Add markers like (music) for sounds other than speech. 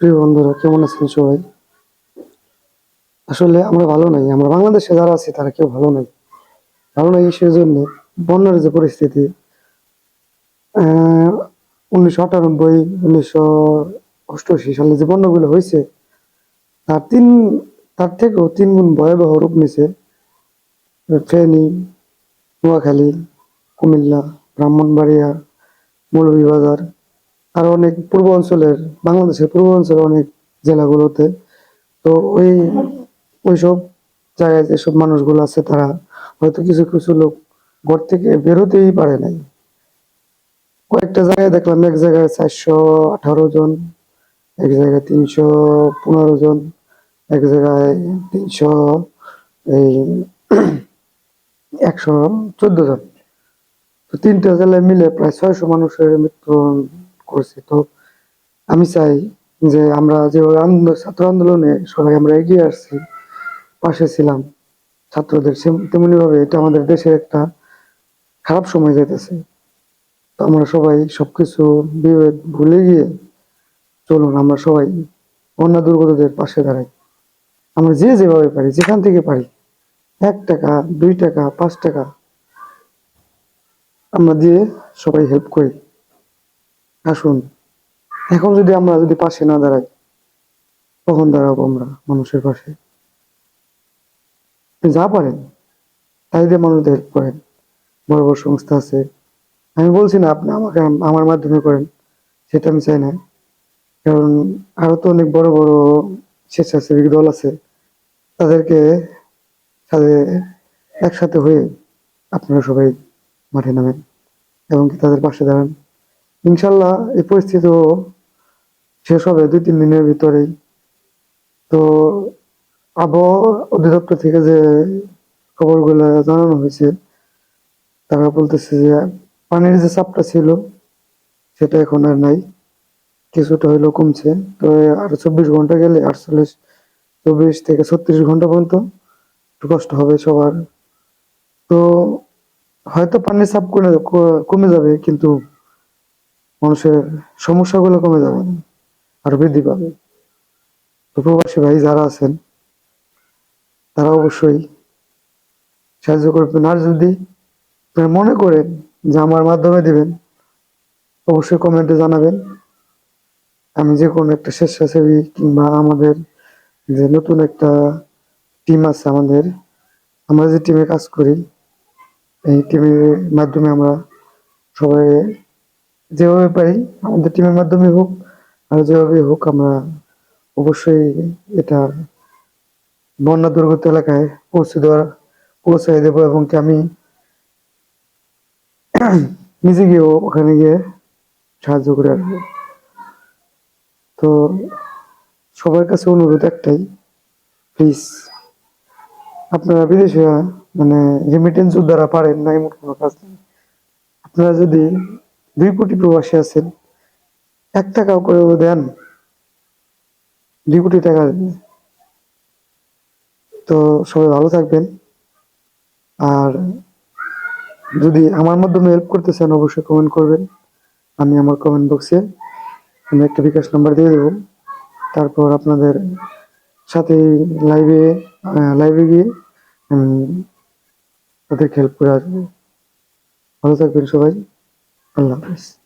প্রিয় বন্ধুরা, কেমন আছেন সবাই? আসলে আমরা ভালো নাই। আমরা বাংলাদেশে যারা আছি, তারা কেউ ভালো নাই। ভালো নাই সেই জন্য বন্যার যে পরিস্থিতি উনিশশো আটানব্বই, উনিশশো অষ্টআশি সালে যে বন্যাগুলো হয়েছে, তার তিন, তার থেকেও তিন গুণ ভয়াবহ রূপ নিছে ফেনী, নোয়াখালী, কুমিল্লা, ব্রাহ্মণবাড়িয়া, মৌলভীবাজার আর অনেক পূর্ব অঞ্চলের, বাংলাদেশের পূর্ব অঞ্চলের অনেক জেলাগুলোতে। তো ওই, ওইসব জায়গায় যেসব মানুষগুলো আছে তারা হয়তো কিছু কিছু লোক ঘর থেকে বেরোতেই পারে নাই। কয়েকটা জায়গায় দেখলাম, এক জায়গায় চারশো আঠারো জন, এক জায়গায় তিনশো পনেরো জন, এক জায়গায় তিনশো এই একশো চোদ্দ জন। তো তিনটা জেলায় মিলে প্রায় ছয়শো মানুষের মৃত্যু করছে। তো আমি চাই যে আমরা যেভাবে ছাত্র আন্দোলনে সবাই আমরা এগিয়ে আসছি, পাশে ছিলাম ছাত্রদের তেমনি ভাবে এটা আমাদের দেশের একটা খারাপ সময় যেতেছে তো আমরা সবাই সবকিছু বিভেদ ভুলে গিয়ে চলুন, আমরা সবাই অন্য দুর্গতদের পাশে দাঁড়াই। আমরা যে যেভাবে পারি, যেখান থেকে পারি, এক টাকা, দুই টাকা, পাঁচ টাকা, আমরা দিয়ে সবাই হেল্প করি। আসুন। এখন যদি আমরা যদি পাশে না দাঁড়াই কখন দাঁড়াবো আমরা মানুষের পাশে। যা পারেন, তাই দিয়ে মানুষদের হেল্প করেন। বড় বড় সংস্থা আছে। আমি বলছি না, আপনি আমাকে আমার মাধ্যমে করেন, সেটা আমি চাই না। কারণ আরও তো অনেক বড় বড় স্বেচ্ছাসেবী দল আছে, তাদেরকে সাথে একসাথে হয়ে আপনারা সবাই মাঠে নামেন এবং কি তাদের পাশে দাঁড়ান। ইনশাল্লাহ এই পরিস্থিতিও শেষ হবে দুই, তিন দিনের ভিতরেই। তো আবহাওয়া অধিদপ্তর থেকে যে খবরগুলো জানানো হয়েছে, তারা বলতেছে যে পানির যে চাপটা ছিল, সেটা এখন আর নাই। কিছুটা হইলেও কমছে। তো আর চব্বিশ ঘণ্টা গেলে আটচল্লিশ, চব্বিশ থেকে ছত্রিশ ঘণ্টা পর্যন্ত একটু কষ্ট হবে সবার। তো হয়তো পানির চাপ কমে যাবে, কিন্তু মানুষের সমস্যাগুলো কমে যাবে আর বৃদ্ধি পাবে। তো প্রবাসী ভাই যারা আছেন, তারা অবশ্যই সাহায্য করবেন। আর যদি মনে করেন যে আমার মাধ্যমে দিবেন, অবশ্যই কমেন্টে জানাবেন। আমি যে কোনো একটা স্বেচ্ছাসেবী কিংবা আমাদের যে নতুন একটা টিম আছে আমাদের, আমরা যে টিমে কাজ করি, এই টিমের মাধ্যমে আমরা সবাই যেভাবে পারি, আমাদের টিমের মাধ্যমে হোক, আর যেভাবে হোক আমরা অবশ্যই এটা বন্যা দুর্গত এলাকায় পৌঁছে দেওয়ার পৌঁছাই দেবো এবং কি আমি (clears throat) নিজে গিয়েও ওখানে গিয়ে সাহায্য করে আসব। তো সবার কাছে অনুরোধ একটাই প্লিজ আপনারা বিদেশে মানে রেমিটেন্স দ্বারা পারেন না এমন কোনো কাজ নেই। আপনারা যদি দুই কোটি প্রবাসী আছেন। এক টাকাও করে দেন। দুই কোটি টাকা তো সবাই ভালো থাকবেন। আর যদি আমার মাধ্যমে হেল্প করতে চান, অবশ্যই কমেন্ট করবেন। আমি আমার কমেন্ট বক্সে আমি একটা বিকাশ নাম্বার দিয়ে দেবো। তারপর আপনাদের সাথে লাইভে লাইভে গিয়ে আমি তাদেরকে হেল্প করে আসব। ভালো থাকবেন সবাই। আল্লাহ হাফিজ